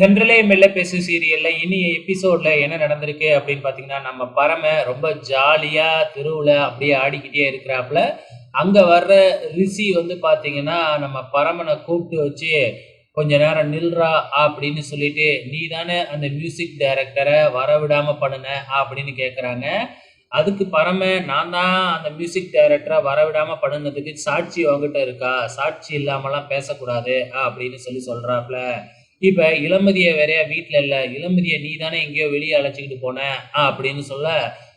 சென்ட்ரலே மெல்ல பேசு சீரியல்ல இனி எபிசோட்ல என்ன நடந்திருக்கு அப்படின்னு பாத்தீங்கன்னா நம்ம பரம ரொம்ப ஜாலியா தெருவுல அப்படியே ஆடிக்கிட்டே இருக்கிறாப்புல. அங்க வர்ற ரிஷி வந்து பாத்தீங்கன்னா நம்ம பரமனை கூப்பிட்டு வச்சு கொஞ்ச நேரம் நில்றா அப்படின்னு சொல்லிட்டு நீ தானே அந்த மியூசிக் டைரக்டரை வரவிடாம பண்ணுன அப்படின்னு கேக்குறாங்க. அதுக்கு பரம நான் தான் அந்த மியூசிக் டைரக்டரை வரவிடாம பண்ணுனதுக்கு சாட்சி உங்ககிட்ட இருக்கா? சாட்சி இல்லாமலாம் பேசக்கூடாது அப்படின்னு சொல்லி சொல்றாப்ல இப்போ இளமதிய வேறையா வீட்டில் இல்லை இளமதிய நீ தானே எங்கேயோ வெளியே அழைச்சிக்கிட்டு போன? அப்படின்னு சொல்ல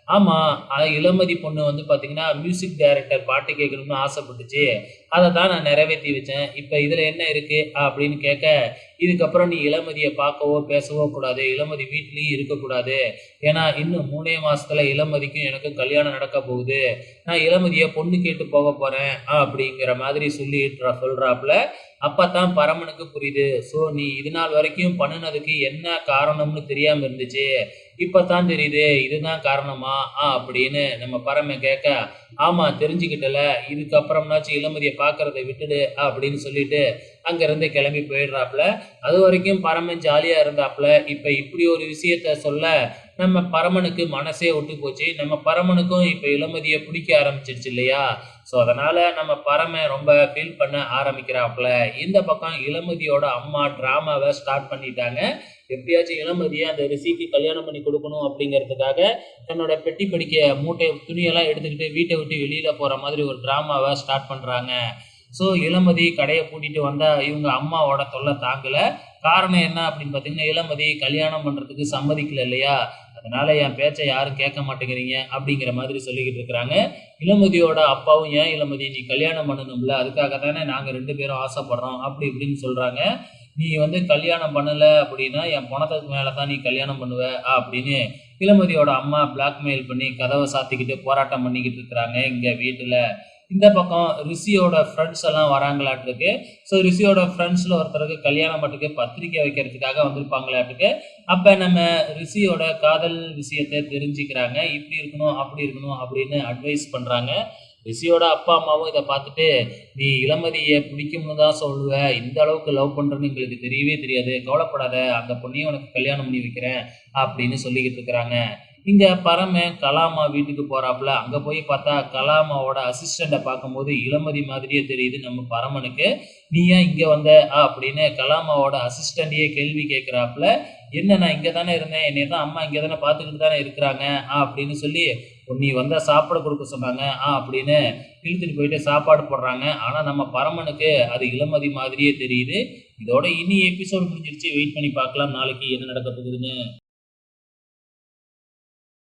ஆமா இளமதி பொண்ணு வந்து பார்த்தீங்கன்னா மியூசிக் டைரக்டர் பாட்டு கேட்கணும்னு ஆசைப்பட்டுச்சு. அதை தான் நான் நிறைவேற்றி வச்சேன். இப்போ இதில் என்ன இருக்கு? அப்படின்னு கேட்க இதுக்கப்புறம் நீ இளமதியை பார்க்கவோ பேசவோ கூடாது. இளமதி வீட்லேயும் இருக்கக்கூடாது ஏன்னா இன்னும் மூணே மாதத்தில் இளமதிக்கும் எனக்கும் கல்யாணம் நடக்க போகுது. நான் இளமதியை பொண்ணு கேட்டு போக போகிறேன் அப்படிங்கிற மாதிரி சொல்லி சொல்கிறாப்புல அப்பதான் பரமனுக்கு புரியுது. ஸோ நீ இது நாள் வரைக்கும் பண்ணுனதுக்கு என்ன காரணம்னு தெரியாம இருந்துச்சு. இப்பதான் தெரியுது இதுதான் காரணமா? ஆ அப்படின்னு நம்ம பரம கேட்க ஆமா தெரிஞ்சுக்கிட்டல. இதுக்கப்புறம்னாச்சும் இளமதியை பாக்குறதை விட்டுடு அப்படின்னு சொல்லிட்டு அங்கேருந்து கிளம்பி போயிடுறாப்புல. அது வரைக்கும் பரமன் ஜாலியாக இருந்தாப்புல. இப்போ இப்படி ஒரு விஷயத்த சொல்ல நம்ம பரமனுக்கு மனசே விட்டு போச்சு. நம்ம பரமனுக்கும் இப்போ இளமதியை பிடிக்க ஆரம்பிச்சிருச்சு இல்லையா? ஸோ அதனால் நம்ம பரமை ரொம்ப ஃபீல் பண்ண ஆரம்பிக்கிறாப்புல. இந்த பக்கம் இளமதியோட அம்மா ட்ராமாவை ஸ்டார்ட் பண்ணிட்டாங்க. எப்படியாச்சும் இளமதியை அந்த ரிஷிக்கு கல்யாணம் பண்ணி கொடுக்கணும் அப்படிங்கிறதுக்காக தன்னோட பெட்டி படிக்க மூட்டை துணியெல்லாம் எடுத்துக்கிட்டு வீட்டை விட்டு வெளியில் போகிற மாதிரி ஒரு ட்ராமாவை ஸ்டார்ட் பண்ணுறாங்க ஸோ இளமதி கடையை கூட்டிகிட்டு வந்தா இவங்க அம்மாவோட தொல்லை தாங்கல. காரணம் என்ன அப்படின்னு பார்த்தீங்கன்னா இளமதி கல்யாணம் பண்ணுறதுக்கு சம்மதிக்கல இல்லையா? அதனால என் பேச்சை யாரும் கேட்க மாட்டேங்கிறீங்க அப்படிங்கிற மாதிரி சொல்லிக்கிட்டு இருக்கிறாங்க. இளமதியோட அப்பாவும் ஏன் இளமதி நீ கல்யாணம் பண்ணணும்ல? அதுக்காக தானே நாங்கள் ரெண்டு பேரும் ஆசைப்படுறோம். அப்படி இப்படின்னு சொல்கிறாங்க நீ வந்து கல்யாணம் பண்ணலை அப்படின்னா என் பணத்துக்கு மேலே தான் நீ கல்யாணம் பண்ணுவ அப்படின்னு இளமதியோட அம்மா பிளாக்மெயில் பண்ணி கதவை சாத்திக்கிட்டு போராட்டம் பண்ணிக்கிட்டு இருக்கிறாங்க இங்கே வீட்டில். இந்த பக்கம் ரிஷியோட ஃப்ரெண்ட்ஸ் எல்லாம் வராங்களாட்டுருக்கு. ஸோ ரிஷியோட ஃப்ரெண்ட்ஸில் ஒருத்தருக்கு கல்யாணம் மட்டுக்கு பத்திரிக்கை வைக்கிறதுக்காக வந்திருப்பாங்களாட்டுக்கு அப்போ நம்ம ரிஷியோட காதல் விஷயத்தை தெரிஞ்சுக்கிறாங்க. இப்படி இருக்கணும் அப்படி இருக்கணும் அப்படின்னு அட்வைஸ் பண்ணுறாங்க ரிஷியோட அப்பா அம்மாவும் இதை பார்த்துட்டு நீ இளமதியை பிடிக்கும்னு தான் சொல்லுவ. இந்த அளவுக்கு லவ் பண்ணுறேன்னு எங்களுக்கு தெரியவே தெரியாது. கவலைப்படாத. அந்த பொண்ணையும் உனக்கு கல்யாணம் பண்ணி வைக்கிறேன். அப்படின்னு சொல்லிக்கிட்டு இருக்கிறாங்க. இங்க பரம கலாமா வீட்டுக்கு போறாப்புல. அங்க போய் பார்த்தா கலாமாவோட அசிஸ்டண்ட்டை பார்க்கும்போது இளமதி மாதிரியே தெரியுது நம்ம பரமனுக்கு. நீ ஏன் இங்க வந்த? ஆ, அப்படின்னு கலாமாவோட அசிஸ்டண்டையே கேள்வி கேட்கிறாப்புல என்ன நான் இங்க தானே இருந்தேன். என்னை தான் அம்மா இங்க தானே பார்த்துக்கிட்டு தானே இருக்கிறாங்க. ஆ அப்படின்னு சொல்லி நீ வந்தா சாப்பாடு கொடுக்க சொன்னாங்க. ஆ அப்படின்னு இழுத்துட்டு போயிட்டு சாப்பாடு போடுறாங்க. ஆனா நம்ம பரமனுக்கு அது இளமதி மாதிரியே தெரியுது. இதோட இனி எபிசோட் முடிஞ்சிருச்சு. வெயிட் பண்ணி பார்க்கலாம். நாளைக்கு என்ன நடக்க போகுதுன்னு.